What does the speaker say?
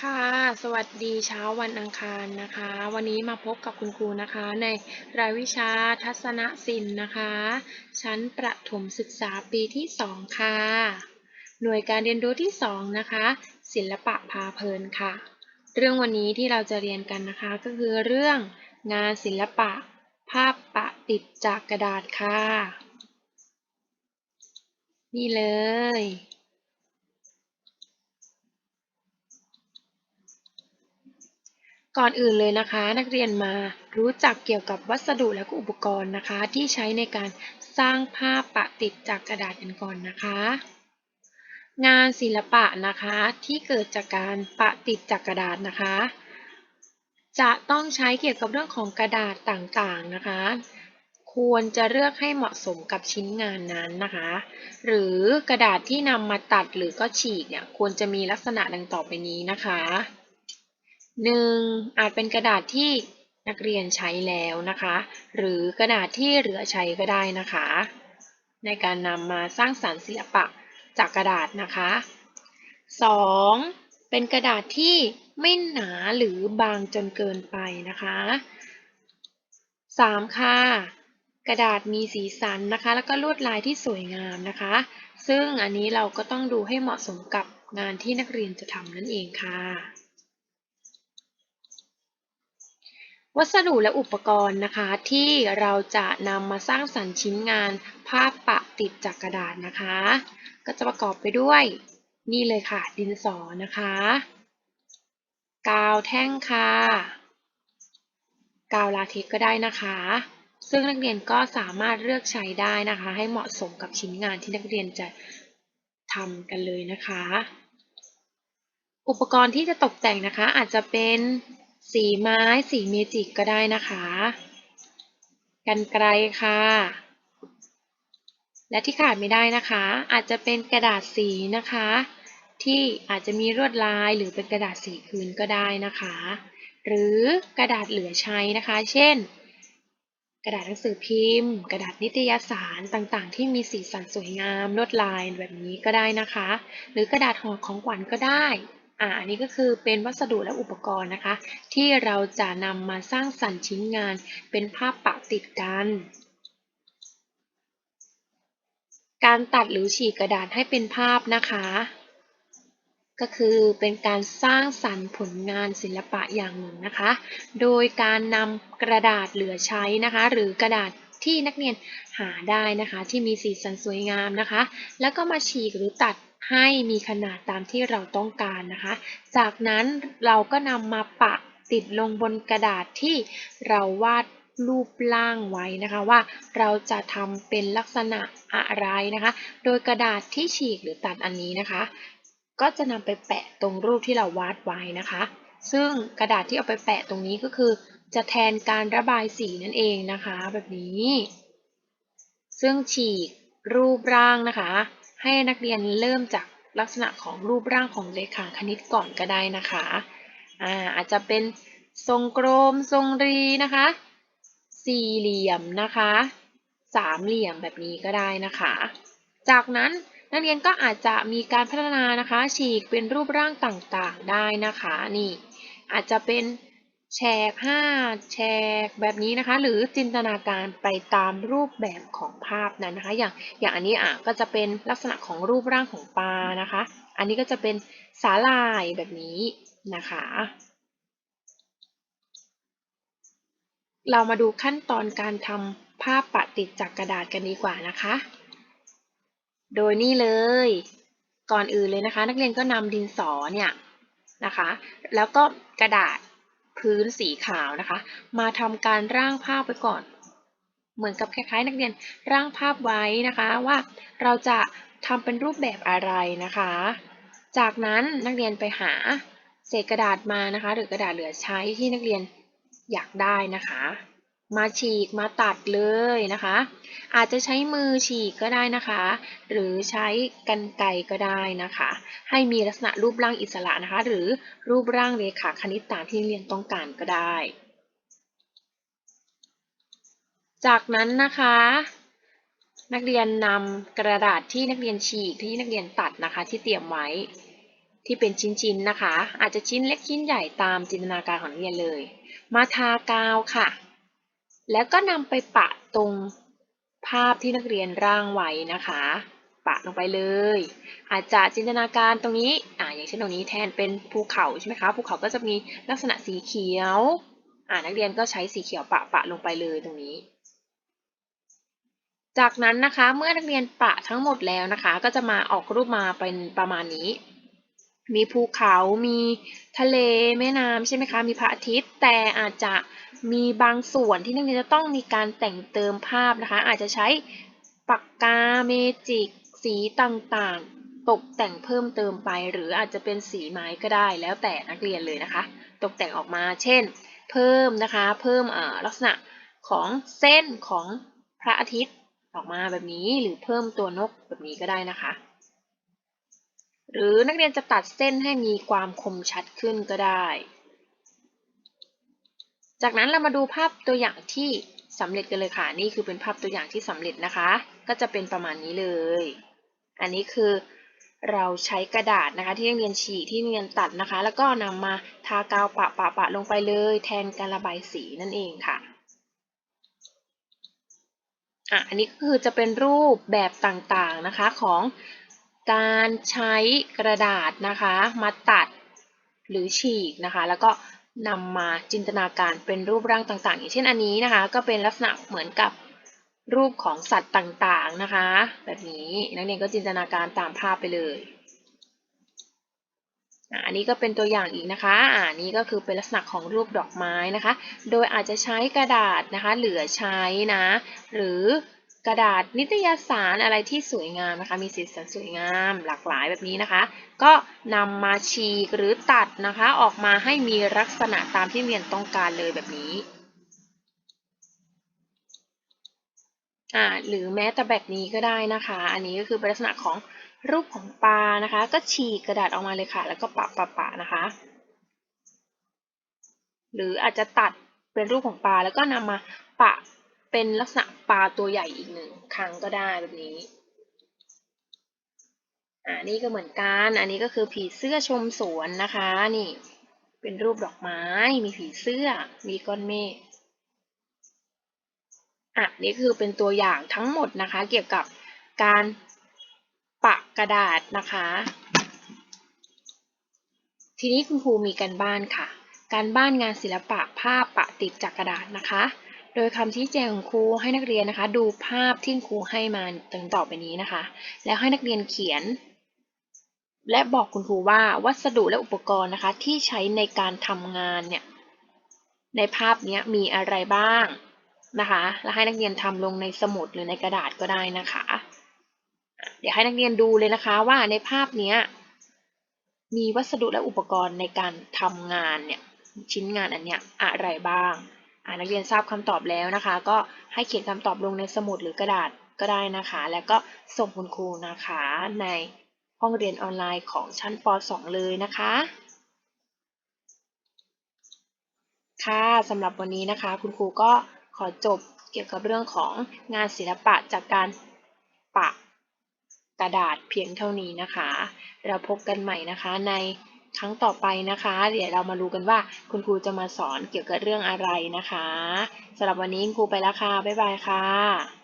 ค่ะ สวัสดีเช้าวันอังคารนะคะ วันนี้มาพบกับคุณครูนะคะ ในรายวิชาทัศนศิลป์นะคะ ชั้นประถมศึกษาปีที่ 2 ค่ะ หน่วยการเรียนรู้ที่ 2 นะคะ ศิลปะพาเพลินค่ะ เรื่องวันนี้ที่เราจะเรียนกันนะคะก็คือเรื่องงานศิลปะ ภาพปะติดจากกระดาษค่ะ นี่เลย ก่อนอื่นเลยนะคะ นักเรียนมารู้จักเกี่ยวกับวัสดุและก็อุปกรณ์นะคะ ที่ใช้ในการสร้างภาพปะติดจากกระดาษกันก่อนนะคะ งานศิลปะนะคะที่เกิดจากการปะติดจากกระดาษนะคะ จะต้องใช้เกี่ยวกับเรื่องของกระดาษต่างๆนะคะ ควรจะเลือกให้เหมาะสมกับชิ้นงานนั้นนะคะ หรือกระดาษที่นำมาตัดหรือก็ฉีกเนี่ยควรจะมีลักษณะดังต่อไปนี้นะคะ 1. อาจเป็นกระดาษที่นักเรียนใช้แล้วนะคะ หรือกระดาษที่เหลือใช้ก็ได้นะคะ ในการนำมาสร้างสรรค์ศิลปะจากกระดาษนะคะ 2. เป็นกระดาษที่ไม่หนาหรือบางจนเกินไปนะคะ 3. ค่ะกระดาษมีสีสันนะคะ แล้วก็ลวดลายที่สวยงามนะคะ ซึ่งอันนี้เราก็ต้องดูให้เหมาะสมกับงานที่นักเรียนจะทำนั่นเองค่ะ วัสดุและอุปกรณ์นะคะ ที่เราจะนำมาสร้างสรรค์ชิ้นงานภาพปะติดจากกระดาษนะคะ ก็จะประกอบไปด้วย นี่เลยค่ะ ดินสอนะคะ กาวแท่งค่ะ กาวลาเท็กก็ได้นะคะ ซึ่งนักเรียนก็สามารถเลือกใช้ได้นะคะ ให้เหมาะสมกับชิ้นงานที่นักเรียนจะทำกันเลยนะคะ อุปกรณ์ที่จะตกแต่งนะคะอาจจะเป็น สีไม้ สีเมจิกก็ได้นะคะ กันไกลค่ะ และที่ขาดไม่ได้นะคะ อาจจะเป็นกระดาษสีนะคะ ที่อาจจะมีลวดลายหรือเป็นกระดาษสีพื้นก็ได้นะคะ หรือกระดาษเหลือใช้นะคะ เช่น กระดาษหนังสือพิมพ์ กระดาษนิตยสารต่างๆ ที่มีสีสันสวยงามลวดลายแบบนี้ก็ได้นะคะ หรือกระดาษห่อของขวัญก็ได้ อ่าอันนี้ก็คือเป็นวัสดุและอุปกรณ์นะคะ ที่เราจะนำมาสร้างสรรค์ชิ้นงาน เป็นภาพปะติดกัน การตัดหรือฉีกกระดาษให้เป็นภาพนะคะ ก็คือเป็นการสร้างสรรค์ผลงานศิลปะอย่างหนึ่งนะคะ โดยการนำกระดาษเหลือใช้นะคะ หรือกระดาษที่นักเรียนหาได้นะคะ ที่มีสีสันสวยงามนะคะ แล้วก็มาฉีกหรือตัด ให้มีขนาดตามที่เราต้องการนะคะ จากนั้นเราก็นำมาปะติดลงบนกระดาษที่เราวาดรูปร่างไว้นะคะว่าเราจะทำเป็นลักษณะอะไรนะคะ โดยกระดาษที่ฉีกหรือตัดอันนี้นะคะ ก็จะนำไปแปะตรงรูปที่เราวาดไว้นะคะ ซึ่งกระดาษที่เอาไปแปะตรงนี้ก็คือ จะแทนการระบายสีนั่นเองนะคะ แบบนี้ ซึ่งฉีกรูปร่างนะคะ ให้นักเรียนเริ่มจากลักษณะของรูปร่างของเลขาคณิตก่อนก็ได้นะคะอาอาจจะเป็นทรงกลมทรงรีนะคะ สี่เหลี่ยมนะคะ สามเหลี่ยมแบบนี้ก็ได้นะคะ จากนั้นนักเรียนก็อาจจะมีการพัฒนานะคะ ฉีกเป็นรูปร่างต่างๆได้นะคะ นี่ อาจจะเป็น แฉกห้าแฉกแบบนี้นะคะ หรือจินตนาการไปตามรูปแบบของภาพนั้นนะคะ อย่างอย่างอันนี้อะก็จะเป็นลักษณะของรูปร่างของปลานะคะ อันนี้ก็จะเป็นสาลายแบบนี้นะคะ เรามาดูขั้นตอนการทำภาพปะติดจากกระดาษกันดีกว่านะคะ โดยนี่เลย ก่อนอื่นเลยนะคะ นักเรียนก็นำดินสอเนี่ยนะคะ แล้วก็กระดาษ พื้นสีขาวนะคะ มาทำการร่างภาพไปก่อน เหมือนกับคล้ายๆ นักเรียนร่างภาพไว้นะคะว่าเราจะทำเป็นรูปแบบอะไรนะคะ จากนั้นนักเรียนไปหาเศษกระดาษมานะคะ หรือกระดาษเหลือใช้ที่นักเรียนอยากได้นะคะ มาฉีกมาตัดเลยนะคะ อาจจะใช้มือฉีกก็ได้นะคะ หรือใช้กันไกก็ได้นะคะ ให้มีลักษณะรูปร่างอิสระนะคะ หรือรูปร่างเรขาคณิตตามที่เรียนต้องการก็ได้ จากนั้นนะคะ นักเรียนนำกระดาษที่นักเรียนฉีกที่นักเรียนตัดนะคะ ที่เตรียมไว้ที่เป็นชิ้นๆนะคะ อาจจะชิ้นเล็กชิ้นใหญ่ตามจินตนาการของนักเรียนเลย มาทากาวค่ะ แล้วก็นำไปปะตรงภาพที่นักเรียนร่างไว้นะคะ ปะลงไปเลย อาจจะจินตนาการตรงนี้อ่าอย่างเช่นตรงนี้แทนเป็นภูเขาใช่ไหมคะภูเขาก็จะมีลักษณะสีเขียวอ่านักเรียนก็ใช้สีเขียวปะปะลงไปเลยตรงนี้ จากนั้นนะคะเมื่อนักเรียนปะทั้งหมดแล้วนะคะ ก็จะมาออกรูปมาเป็นประมาณนี้ มีภูเขามีทะเลแม่น้ำใช่ไหมคะ มีพระอาทิตย์ แต่อาจจะมีบางส่วนที่นักเรียนจะต้องมีการแต่งเติมภาพนะคะ อาจจะใช้ปากกาเมจิก สีต่างๆ ตกแต่งเพิ่มเติมไป หรืออาจจะเป็นสีไม้ก็ได้แล้วแต่นักเรียนเลยนะคะ ตกแต่งออกมา เช่น เพิ่มนะคะ เพิ่มลักษณะของเส้นของพระอาทิตย์ออกมาแบบนี้ หรือเพิ่มตัวนกแบบนี้ก็ได้นะคะ หรือนักเรียนจะตัดเส้นให้มีความคมชัดขึ้นก็ได้ จากนั้นเรามาดูภาพตัวอย่างที่สำเร็จกันเลยค่ะ นี่คือเป็นภาพตัวอย่างที่สำเร็จนะคะ ก็จะเป็นประมาณนี้เลย อันนี้คือเราใช้กระดาษนะคะที่นักเรียนฉีกที่นักเรียนตัดนะคะ แล้วก็นำมาทากาวปะปะปะลงไปเลย แทนการระบายสีนั่นเองค่ะอะ อันนี้ก็คือจะเป็นรูปแบบต่างๆนะคะของ การใช้กระดาษนะคะมาตัดหรือฉีกนะคะ แล้วก็นำมาจินตนาการเป็นรูปร่างต่างๆ อย่างเช่นอันนี้นะคะ ก็เป็นลักษณะเหมือนกับรูปของสัตว์ต่างๆนะคะ แบบนี้นักเรียนก็จินตนาการตามภาพไปเลยอันนี้ก็เป็นตัวอย่างอีกนะคะอันนี้ก็คือเป็นลักษณะของรูปดอกไม้นะคะ โดยอาจจะใช้กระดาษนะคะ เหลือใช้นะ หรือ กระดาษนิตยสารอะไรที่สวยงามนะคะ มีสีสันสวยงามหลากหลายแบบนี้นะคะ ก็นำมาฉีกหรือตัดนะคะ ออกมาให้มีลักษณะตามที่เรียนต้องการเลยแบบนี้อ่าหรือแม้แต่แบบนี้ก็ได้นะคะ อันนี้ก็คือเป็นลักษณะของรูปของปลานะคะ ก็ฉีกกระดาษออกมาเลยค่ะ แล้วก็ปะปะปะนะคะ หรืออาจจะตัดเป็นรูปของปลาแล้วก็นำมาปะ เป็นลักษณะปลาตัวใหญ่อีกหนึ่งครั้งก็ได้แบบนี้อ่านี่ก็เหมือนกัน อันนี้ก็คือผีเสื้อชมสวนนะคะ นี่ เป็นรูปดอกไม้ มีผีเสื้อ มีก้อนเมฆ อะ นี่คือเป็นตัวอย่างทั้งหมดนะคะ เกี่ยวกับการปะกระดาษนะคะ ทีนี้คุณครูมีการบ้านค่ะ การบ้านงานศิลปะภาพปะติดจากกระดาษนะคะ โดยคำชี้แจงของครูให้นักเรียนนะคะ ดูภาพที่ครูให้มาต่งต่อไปนี้นะคะ แล้วให้นักเรียนเขียน และบอกคุณครูว่าวัสดุและอุปกรณ์นะคะ ที่ใช้ในการทำงานเนี่ย ในภาพนี้มีอะไรบ้างนะคะ แล้วให้นักเรียนทำลงในสมุดหรือในกระดาษก็ได้นะคะ เดี๋ยวให้นักเรียนดูเลยนะคะว่าในภาพนี้มีวัสดุและอุปกรณ์ในการทำงานเนี่ยชิ้นงานอันเนี้ยอะไรบ้าง นักเรียนทราบคำตอบแล้วนะคะ ก็ให้เขียนคำตอบลงในสมุดหรือกระดาษก็ได้นะคะ แล้วก็ส่งคุณครูนะคะในห้องเรียนออนไลน์ของชั้นป .2 เลยนะคะ ค่ะสำหรับวันนี้นะคะ คุณครูก็ขอจบเกี่ยวกับเรื่องของงานศิลปะจากการปะกระดาษเพียงเท่านี้นะคะ เราพบกันใหม่นะคะใน ครั้งต่อไปนะคะ เดี๋ยวเรามาดูกันว่าคุณครูจะมาสอนเกี่ยวกับเรื่องอะไรนะคะสำหรับวันนี้ครูไปแล้วค่ะ บ๊ายบายค่ะ